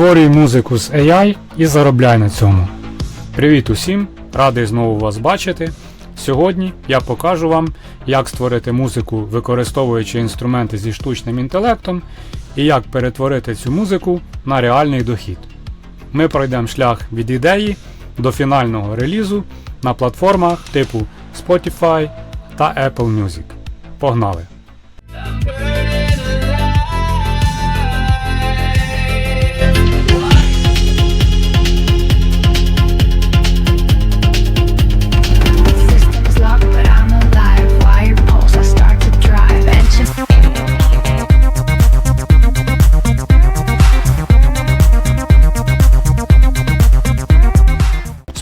Створюй музику з AI і заробляй на цьому. Привіт усім! Радий знову вас бачити. Сьогодні я покажу вам, як створити музику, використовуючи інструменти зі штучним інтелектом, і як перетворити цю музику на реальний дохід. Ми пройдемо шлях від ідеї до фінального релізу на платформах типу Spotify та Apple Music. Погнали!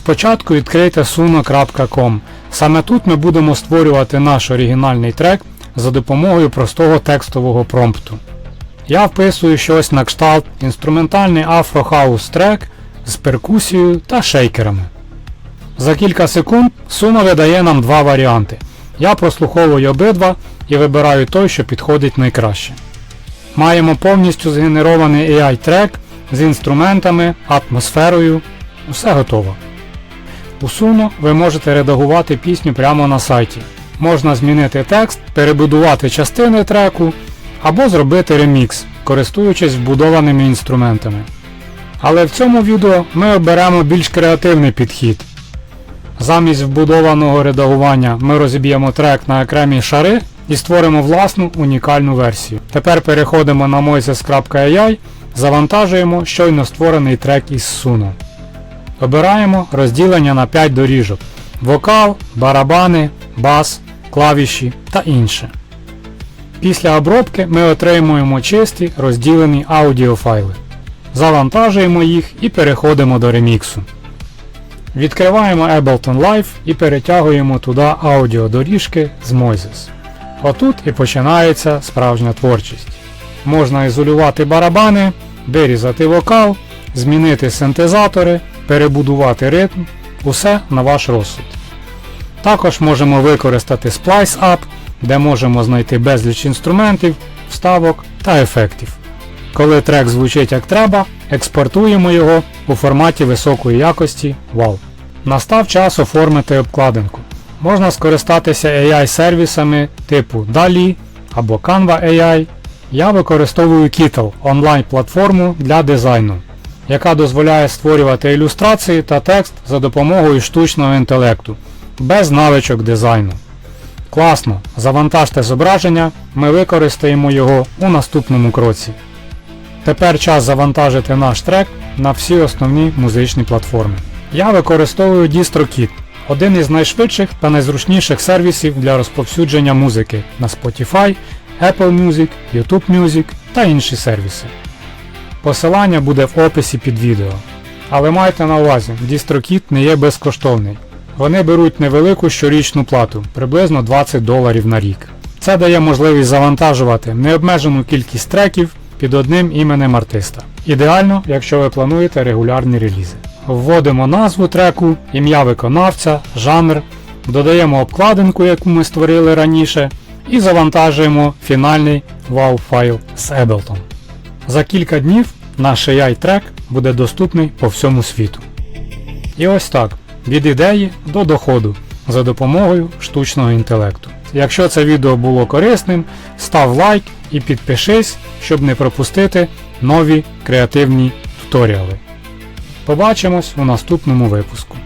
Спочатку відкрийте suno.com. Саме тут ми будемо створювати наш оригінальний трек за допомогою простого текстового промпту. Я вписую щось на кшталт інструментальний афро-хаус трек з перкусією та шейкерами. За кілька секунд Suno видає нам два варіанти. Я прослуховую обидва і вибираю той, що підходить найкраще. Маємо повністю згенерований AI трек з інструментами, атмосферою. Усе готово. У Suno ви можете редагувати пісню прямо на сайті. Можна змінити текст, перебудувати частини треку або зробити ремікс, користуючись вбудованими інструментами. Але в цьому відео ми оберемо більш креативний підхід. Замість вбудованого редагування ми розіб'ємо трек на окремі шари і створимо власну унікальну версію. Тепер переходимо на moises.ai, завантажуємо щойно створений трек із Suno. Обираємо розділення на 5 доріжок: вокал, барабани, бас, клавіші та інше. Після обробки ми отримуємо чисті розділені аудіофайли. Завантажуємо їх і переходимо до реміксу. Відкриваємо Ableton Live і перетягуємо туди аудіодоріжки з Moises. Отут і починається справжня творчість. Можна ізолювати барабани, вирізати вокал, змінити синтезатори, перебудувати ритм, усе на ваш розсуд. Також можемо використати Splice Up, де можемо знайти безліч інструментів, вставок та ефектів. Коли трек звучить як треба, експортуємо його у форматі високої якості WAV. Настав час оформити обкладинку. Можна скористатися AI-сервісами типу DALI або Canva AI. Я використовую Kittle онлайн-платформу для дизайну, яка дозволяє створювати ілюстрації та текст за допомогою штучного інтелекту, без навичок дизайну. Класно! Завантажте зображення, ми використаємо його у наступному кроці. Тепер час завантажити наш трек на всі основні музичні платформи. Я використовую DistroKid, один із найшвидших та найзручніших сервісів для розповсюдження музики на Spotify, Apple Music, YouTube Music та інші сервіси. Посилання буде в описі під відео. Але майте на увазі, DistroKid не є безкоштовний. Вони беруть невелику щорічну плату, приблизно 20 доларів на рік. Це дає можливість завантажувати необмежену кількість треків під одним іменем артиста. Ідеально, якщо ви плануєте регулярні релізи. Вводимо назву треку, ім'я виконавця, жанр, додаємо обкладинку, яку ми створили раніше, і завантажуємо фінальний WAV файл з Ableton. За кілька днів наш AI трек буде доступний по всьому світу. І ось так, від ідеї до доходу за допомогою штучного інтелекту. Якщо це відео було корисним, став лайк і підпишись, щоб не пропустити нові креативні туторіали. Побачимось у наступному випуску.